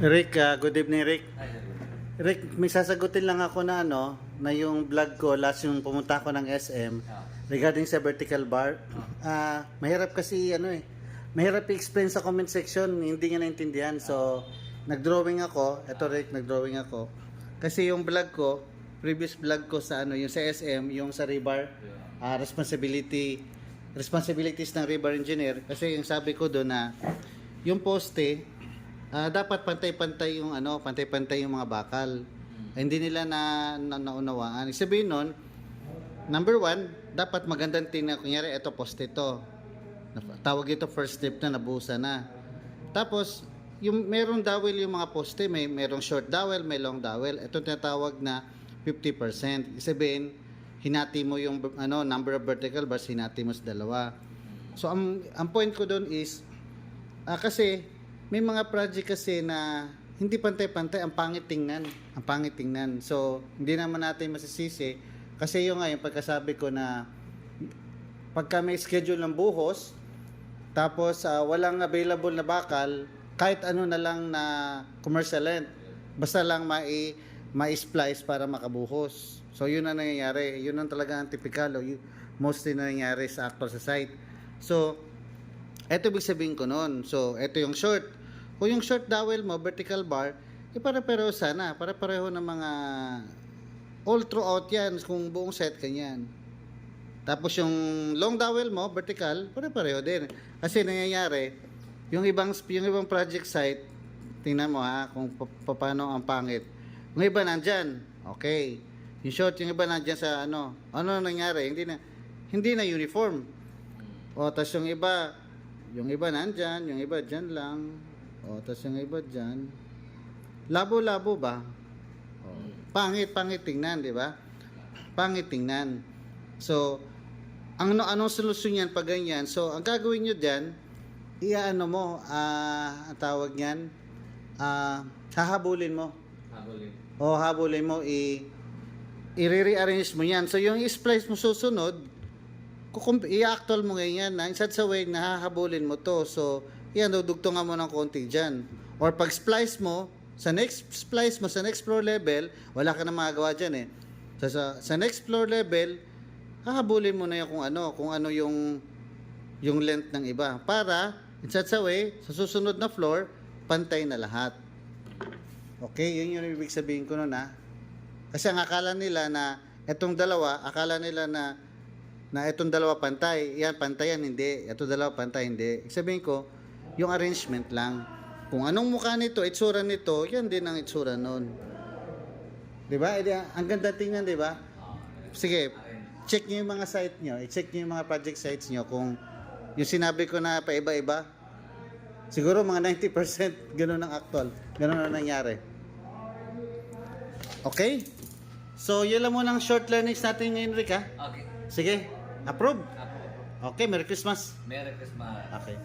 Rick, ah, good evening Rick. Rick, may sasagutin lang ako na ano, na yung vlog ko, last yung pumunta ako ng SM, Ah. regarding sa vertical bar. Ah, mahirap kasi ano eh, mahirap i-explain sa comment section, hindi niya naintindihan. So, nag-drawing ako, eto Rick, nag-drawing ako. Kasi yung vlog ko, previous vlog ko sa ano, yung sa SM, yung sa rebar, ah, responsibility responsibilities ng rebar engineer kasi yung sabi ko doon na yung poste ah, dapat pantay-pantay yung ano, pantay-pantay yung mga bakal. Eh, hindi nila na, na naunawaan. Sabihin nun, number one, dapat magandang tingnan. Kunyari, ito poste to. Tawag ito first step na nabusa na. Tapos, yung merong dowel yung mga poste, may merong short dowel, may long dowel. Ito tinatawag na 50%. Ibig Sabihin, hinati mo yung ano number of vertical bars, hinati mo sa dalawa. So, ang, ang point ko doon is, Ah, kasi may mga project kasi na hindi pantay-pantay, ang pangit tingnan. Ang pangit tingnan. So, hindi naman natin masisisi kasi yung nga yung pagkasabi ko na pagka may schedule ng buhos tapos ah, walang available na bakal, kahit ano na lang na commercial length, basta lang mai ma-splice para makabuhos. So, yun ang nangyayari. Yun ang talaga ang typical o mostly nangyayari sa actual sa site. So, ito ibig sabihin ko noon. So, ito yung short. Kung yung short dowel mo, vertical bar, eh para-pareho sana. Para-pareho ng mga all throughout yan. Kung buong set, kanyan. Tapos yung long dowel mo, vertical, pare-pareho din. Kasi nangyayari, yung ibang yung ibang project site, tingnan mo ha, kung pa- pa- paano ang pangit. Yung iba nandyan, okay. Yung short, yung iba nandyan sa ano, ano nangyari? Hindi na, hindi na uniform. O, tas yung iba, yung iba nandyan, yung iba dyan lang. O, tas yung iba dyan. Labo-labo ba? O, pangit, pangit tingnan, di ba? Pangit tingnan. So, ang ano, anong solusyon yan pag ganyan? So, ang gagawin nyo dyan, iaano mo, ah, ang tawag niyan, ah, hahabulin mo. Habulin. O habulin mo, i, i-rearrange mo yan. So, yung i-splice mo susunod, i-actual mo ngayon yan, na instead sa way na hahabulin mo to. So, yan, dudugtungan mo ng konti dyan. Or pag splice mo, sa next splice mo, sa next floor level, wala ka na magagawa dyan eh. So, sa, sa next floor level, hahabulin mo na yung kung ano, kung ano yung yung length ng iba. Para, instead sa way, sa susunod na floor, pantay na lahat. Okay, yun yung ibig sabihin ko nun ha. Kasi ang akala nila na etong dalawa, akala nila na na etong dalawa pantay, yan pantay yan, hindi. Etong dalawa pantay, hindi. Sabihin ko, yung arrangement lang. Kung anong mukha nito, itsura nito, yan din ang itsura nun. Di ba? Di- Ang ganda tingnan, di ba? Sige, check nyo yung mga site nyo, i-check nyo yung mga project sites nyo kung yung sinabi ko na paiba-iba, siguro mga 90% ganun ang actual. Ganun ang nangyari. Okay? So, yun lang muna ang short learnings natin ngayon, Rick, ha? Okay. Sige, approve. Apo. Okay, Merry Christmas. Merry Christmas. Okay.